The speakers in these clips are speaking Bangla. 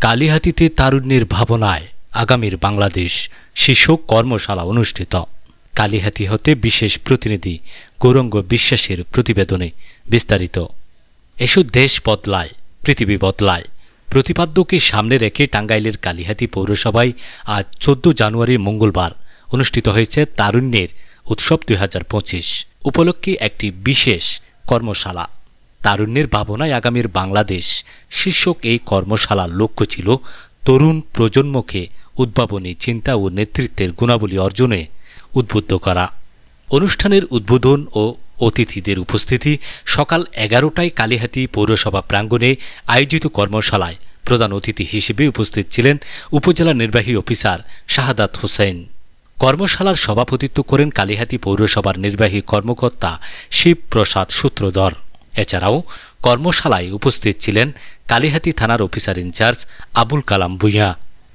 কালিহাতিতে তারুণ্যের ভাবনায় আগামীর বাংলাদেশ শীর্ষক কর্মশালা অনুষ্ঠিত। কালিহাতি হতে বিশেষ প্রতিনিধি গৌরঙ্গ বিশ্বাসের প্রতিবেদনে বিস্তারিত। এসব দেশ বদলায়, পৃথিবী বদলায়। প্রতিপাদ্যকে সামনে রেখে টাঙ্গাইলের কালিহাতি পৌরসভায় আজ চোদ্দ জানুয়ারি মঙ্গলবার অনুষ্ঠিত হয়েছে তারুণ্যের উৎসব দুই হাজার পঁচিশ। উপলক্ষে একটি বিশেষ কর্মশালা। তারুণ্যের ভাবনায় আগামীর বাংলাদেশ শীর্ষক এই কর্মশালার লক্ষ্য ছিল তরুণ প্রজন্মকে উদ্ভাবনী চিন্তা ও নেতৃত্বের গুণাবলী অর্জনে উদ্বুদ্ধ করা। অনুষ্ঠানের উদ্বোধন ও অতিথিদের উপস্থিতি সকাল এগারোটায় কালীহাতি পৌরসভা প্রাঙ্গণে আয়োজিত কর্মশালায় প্রধান অতিথি হিসেবে উপস্থিত ছিলেন উপজেলা নির্বাহী অফিসার শাহাদাত হোসেন। কর্মশালার সভাপতিত্ব করেন কালীহাতি পৌরসভার নির্বাহী কর্মকর্তা শিবপ্রসাদ সূত্রধর। এছাড়াও কর্মশালায় উপস্থিত ছিলেন কালীহাতি থানার officer in charge Abul Kalam Bhuiya,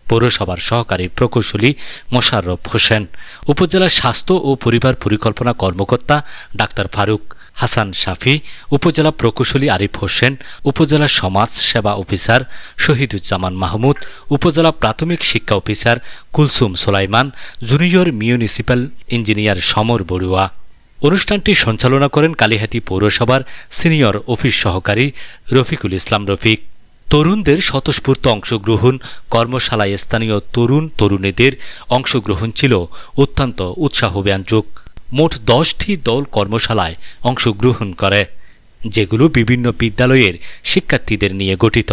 পৌরসভার সহকারী প্রকৌশলী মোশাররফ হোসেন উপজেলা স্বাস্থ্য ও পরিবার পরিকল্পনা কর্মকর্তা ডাক্তার ফারুক হাসান শাফি, উপজেলা প্রকৌশলী আরিফ হোসেন, উপজেলা সমাজ সেবা অফিসার শহীদুজ্জামান মাহমুদ, উপজেলা প্রাথমিক শিক্ষা officer Kulsum Solaiman, junior municipal engineer Samar Barua. অনুষ্ঠানটি সঞ্চালনা করেন কালিহাতি পৌরসভার সিনিয়র অফিস সহকারী রফিকুল ইসলাম রফিক। তরুণদের স্বতঃস্ফূর্ত অংশগ্রহণ, কর্মশালায় স্থানীয় তরুণ তরুণীদের অংশগ্রহণ ছিল অত্যন্ত উৎসাহব্যঞ্জক। মোট দশটি দল কর্মশালায় অংশগ্রহণ করে, যেগুলো বিভিন্ন বিদ্যালয়ের শিক্ষার্থীদের নিয়ে গঠিত।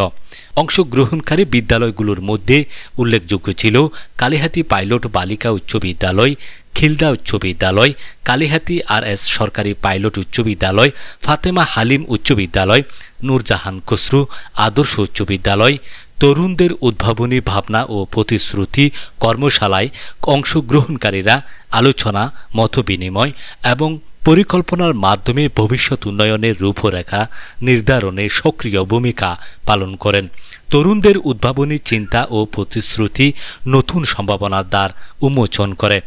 অংশগ্রহণকারী বিদ্যালয়গুলোর মধ্যে উল্লেখযোগ্য ছিল কালিহাতি পাইলট বালিকা উচ্চ বিদ্যালয় খিলদা উচ্চ বিদ্যালয় কালিহাতি আর এস সরকারি পাইলট উচ্চ বিদ্যালয় ফাতেমা হালিম উচ্চ বিদ্যালয় নূরজাহান খসরু আদর্শ উচ্চ বিদ্যালয় তরুণদের উদ্ভাবনী ভাবনা ও প্রতিশ্রুতি কর্মশালায় অংশগ্রহণকারীরা আলোচনা, মতবিনিময় এবং পরিকল্পনার মাধ্যমে ভবিষ্যৎ উন্নয়নের রূপরেখা নির্ধারণে সক্রিয় ভূমিকা পালন করেন। তরুণদের উদ্ভাবনী চিন্তা ও প্রতিশ্রুতি নতুন সম্ভাবনার দ্বার উন্মোচন করে।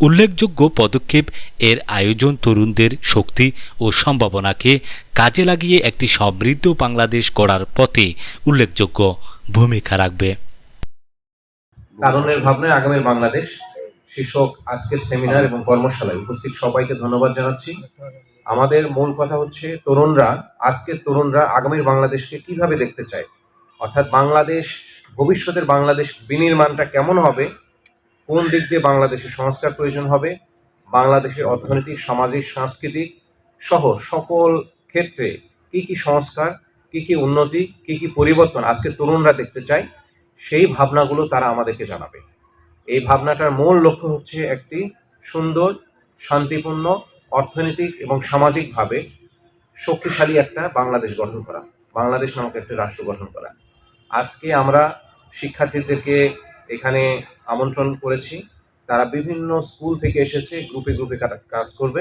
উল্লেখযোগ্য পদক্ষেপ এর আয়োজন তরুণদের শক্তি ও সম্ভাবনাকে কাজে লাগিয়ে একটি সমৃদ্ধ বাংলাদেশ গড়ার পথে উল্লেখযোগ্য ভূমিকা রাখবে। তারুণের ভাবনায় আগামীর বাংলাদেশ শীর্ষক আজকের সেমিনার এবং কর্মশালায় উপস্থিত সবাইকে ধন্যবাদ জানাচ্ছি। আমাদের মূল কথা হচ্ছে তরুণরা, আজকের তরুণরা আগামীর বাংলাদেশকে কীভাবে দেখতে চায়? অর্থাৎ বাংলাদেশ, ভবিষ্যতের বাংলাদেশ বিনির্মাণটা কেমন হবে? কোন দিক দিয়ে বাংলাদেশের সংস্কার প্রয়োজন হবে। বাংলাদেশের অর্থনৈতিক সামাজিক, সাংস্কৃতিক সহ সকল ক্ষেত্রে কি কি সংস্কার, কি কি উন্নতি, কি কি পরিবর্তন আজকে তরুণরা দেখতে চায়, সেই ভাবনাগুলো তারা আমাদেরকে জানাবে। এই ভাবনাটার মূল লক্ষ্য হচ্ছে একটি সুন্দর, শান্তিপূর্ণ, অর্থনৈতিক এবং সামাজিকভাবে শক্তিশালী একটা বাংলাদেশ গঠন করা। বাংলাদেশ নামক একটা রাষ্ট্র গঠন করা। আজকে আমরা শিক্ষার্থীদেরকে এখানে আমন্ত্রণ করেছি। তারা বিভিন্ন স্কুল থেকে এসেছে, গ্রুপে গ্রুপে কাজ করবে।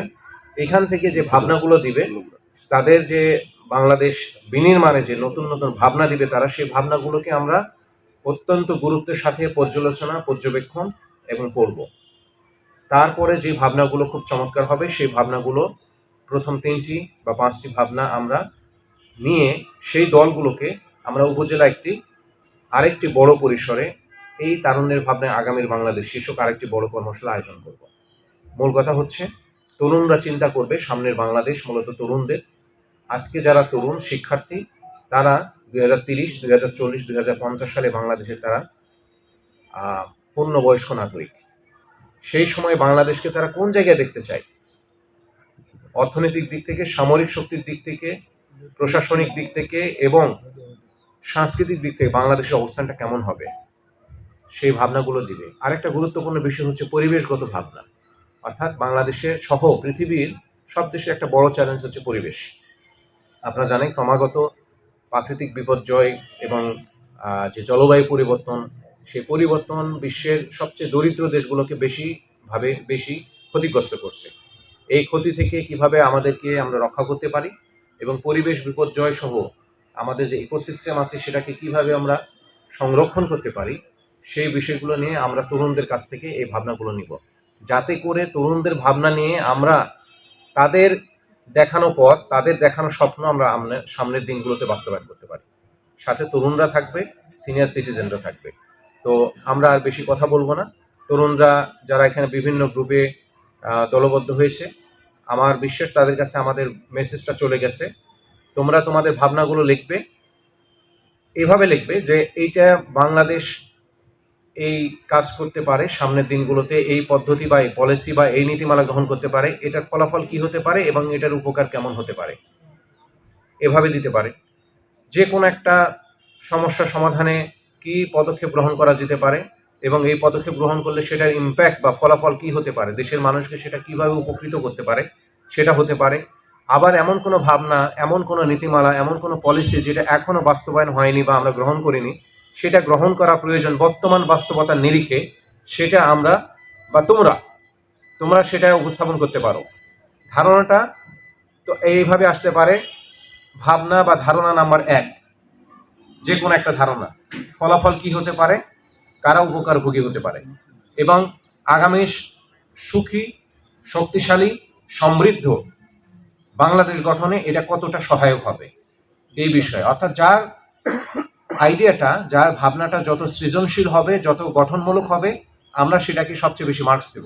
এখান থেকে যে ভাবনাগুলো দিবে, তাদের যে বাংলাদেশ বিনির্মাণে যে নতুন নতুন ভাবনা দিবে তারা, সেই ভাবনাগুলোকে আমরা অত্যন্ত গুরুত্বের সাথে পর্যালোচনা, পর্যবেক্ষণ এবং পড়ব তারপরে যে ভাবনাগুলো খুব চমৎকার হবে, সেই ভাবনাগুলো প্রথম তিনটি বা পাঁচটি ভাবনা আমরা নিয়ে সেই দলগুলোকে আমরা উপজেলা একটি, আরেকটি বড় পরিসরে এই তারুণ্যের ভাবনায় আগামীর বাংলাদেশ শীর্ষক আরেকটি বড় কর্মশালা আয়োজন করব। মূল কথা হচ্ছে, তরুণরা চিন্তা করবে সামনের বাংলাদেশ মূলত তরুণদের। আজকে যারা তরুণ শিক্ষার্থী, তারা দুই হাজার তিরিশ, দুই হাজার চল্লিশ, দুই হাজার পঞ্চাশ সালে বাংলাদেশে তারা পূর্ণবয়স্ক নাগরিক। সেই সময় বাংলাদেশকে তারা কোন জায়গায় দেখতে চায়? অর্থনৈতিক দিক থেকে, সামরিক শক্তির দিক থেকে, প্রশাসনিক দিক থেকে এবং সাংস্কৃতিক দিক থেকে বাংলাদেশের অবস্থানটা কেমন হবে? সেই ভাবনাগুলো দিবে। আরেকটা গুরুত্বপূর্ণ বিষয় হচ্ছে পরিবেশগত ভাবনা। অর্থাৎ বাংলাদেশের সহ পৃথিবীর সব দেশে একটা বড় চ্যালেঞ্জ হচ্ছে পরিবেশ। আপনারা জানেন ক্রমাগত প্রাকৃতিক বিপর্যয় এবং যে জলবায়ু পরিবর্তন, সেই পরিবর্তন বিশ্বের সবচেয়ে দরিদ্র দেশগুলোকে বেশিভাবে বেশি ক্ষতিগ্রস্ত করছে। এই ক্ষতি থেকে কীভাবে আমাদেরকে আমরা রক্ষা করতে পারি এবং পরিবেশ বিপর্যয় সহ আমাদের যে ইকোসিস্টেম আছে সেটাকে কীভাবে আমরা সংরক্ষণ করতে পারি সেই বিষয়গুলো নিয়ে আমরা তরুণদের কাছ থেকে এই ভাবনাগুলো নিব। যাতে করে তরুণদের ভাবনা নিয়ে আমরা তাদের দেখানো পথ, তাদের দেখানো স্বপ্ন আমরা সামনের দিনগুলোতে বাস্তবায়ন করতে পারি। সাথে তরুণরা থাকবে সিনিয়র সিটিজেনরা থাকবে। তো আমরা আর বেশি কথা বলব না। তরুণরা যারা এখানে বিভিন্ন গ্রুপে দলবদ্ধ হয়েছে, আমার বিশ্বাস তাদের কাছে আমাদের মেসেজটা চলে গেছে। তোমরা তোমাদের ভাবনাগুলো লিখবে। এভাবে লিখবে যে এইটা বাংলাদেশ এই কাজ করতে পারে, সামনের দিনগুলোতে এই পদ্ধতি বা এই পলিসি বা এই নীতিমালা গ্রহণ করতে পারে, এটার ফলাফল কি হতে পারে এবং এটার উপকার কেমন হতে পারে? এভাবে দিতে পারে। যে কোনো একটা সমস্যা সমাধানে কি পদক্ষেপ গ্রহণ করা যেতে পারে এবং এই পদক্ষেপ গ্রহণ করলে সেটার ইম্প্যাক্ট বা ফলাফল কি হতে পারে, দেশের মানুষকে সেটা কীভাবে উপকৃত করতে পারে, সেটা হতে পারে। আবার এমন কোনো ভাবনা, এমন কোনো নীতিমালা, এমন কোনো পলিসি যেটা এখনও বাস্তবায়ন হয়নি বা আমরা গ্রহণ করিনি সেটা গ্রহণ করা প্রয়োজন বর্তমান বাস্তবতার নিরিখে, সেটা আমরা বা তোমরা তোমরা সেটা উপস্থাপন করতে পারো। ধারণাটা তো এইভাবে আসতে পারে, ভাবনা বা ধারণা নাম্বার এক যে কোনো একটা ধারণা। ফলাফল কি হতে পারে? কারা উপকারভোগী হতে পারে? এবং আগামী সুখী, শক্তিশালী, সমৃদ্ধ বাংলাদেশ গঠনে এটা কতটা সহায়ক হবে? এই বিষয়ে। অর্থাৎ যার আইডিয়াটা যার ভাবনাটা যত সৃজনশীল হবে, যত গঠনমূলক হবে, আমরা সেটাকে সবচেয়ে বেশি মার্কস দেব।